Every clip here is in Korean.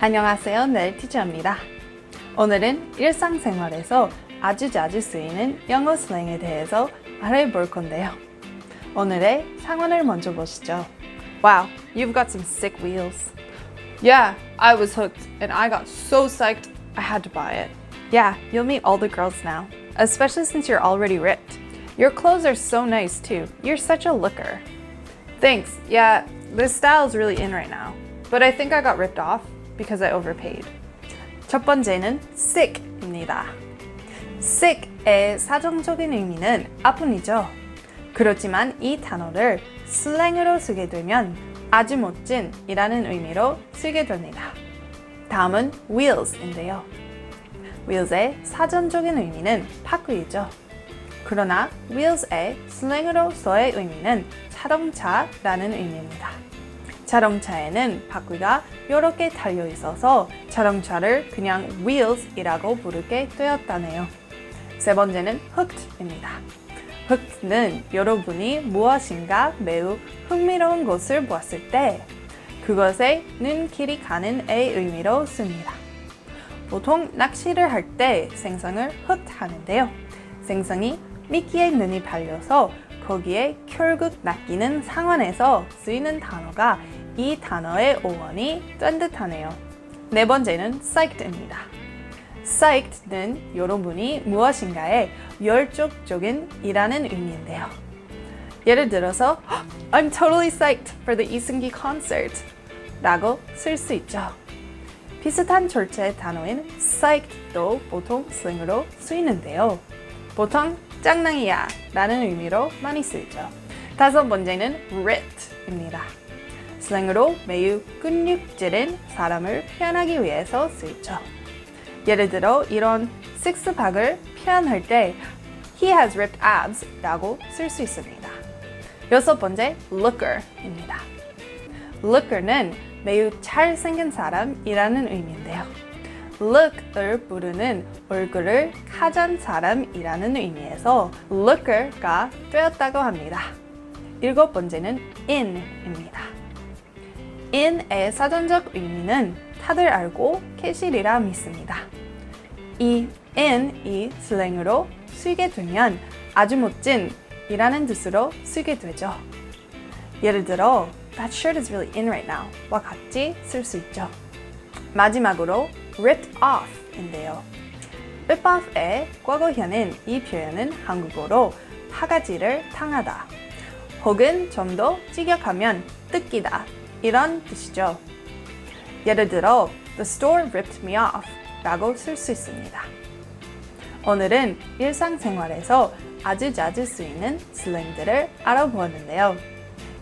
안녕하세요. 넬 티처입니다. 오늘은 일상생활에서 아주 자주 쓰이는 영어 슬랭에 대해서 알아볼 건데요. 오늘의 상황을 먼저 보시죠. Wow, you've got some sick wheels. Yeah, I was hooked and I got so psyched I had to buy it. Yeah, you'll meet all the girls now, especially since you're already ripped. Your clothes are so nice too. You're such a looker. Thanks. Yeah, this style is really in right now. But I think I got ripped off because I overpaid. 첫 번째는 sick입니다. sick의 사정적인 의미는 아픔이죠. 그렇지만 이 단어를 슬랭으로 쓰게 되면 아주 멋진이라는 의미로 쓰게 됩니다. 다음은 wheels인데요. wheels의 사전적인 의미는 바퀴이죠. 그러나 wheels의 슬랭으로서의 의미는 자동차라는 의미입니다. 자동차에는 바퀴가 여러 개 달려 있어서 자동차를 그냥 wheels이라고 부르게 되었다네요. 세 번째는 hooked입니다. hooked는 여러분이 무엇인가 매우 흥미로운 것을 보았을 때 그것에 눈 길이 가는 의 의미로 씁니다. 보통 낚시를 할 때 생선을 hooked 하는데요. 생선이 미끼에 눈이 발려서 거기에 결국 낚이는 상황에서 쓰이는 단어가 이 단어의 어원이 된 듯하네요. 네 번째는 psyched입니다. psyched는 여러분이 무엇인가에 열정적인 이라는 의미인데요. 예를 들어서 I'm totally psyched for the 이승기 concert 라고 쓸 수 있죠. 비슷한 절차의 단어인 psyched도 보통 슬랭으로 쓰이는데요. 보통 짱낭이야 라는 의미로 많이 쓰이죠. 다섯 번째는 ripped입니다. 슬랭으로 매우 근육질인 사람을 표현하기 위해서 쓰이죠. 예를 들어 이런 식스박을 표현할 때 He has ripped abs 라고 쓸 수 있습니다. 여섯 번째, looker입니다. looker는 매우 잘생긴 사람이라는 의미인데요. Look을 부르는 얼굴을 가진 사람이라는 의미에서 looker가 되었다고 합니다. 일곱 번째는 in입니다. in의 사전적 의미는 다들 알고 계시리라 믿습니다. 이 in이 슬랭으로 쓰게 되면 아주 멋진 이라는 뜻으로 쓰게 되죠. 예를 들어 That shirt is really in right now 와 같이 쓸 수 있죠. 마지막으로 ripped off인데요. rip off의 과거형인 이 표현은 한국어로 파가지를 당하다 혹은 좀 더 직역하면 뜯기다 이런 뜻이죠. 예를 들어 The store ripped me off 라고 쓸 수 있습니다. 오늘은 일상생활에서 아주 자주 쓰이는 슬랭들을 알아보았는데요.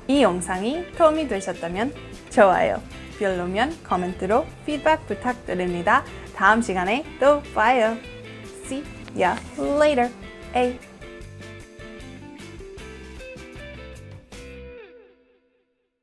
이 영상이 도움이 되셨다면 좋아요, 별로면 코멘트로 피드백 부탁드립니다. 다음 시간에 또 봐요. See ya later. A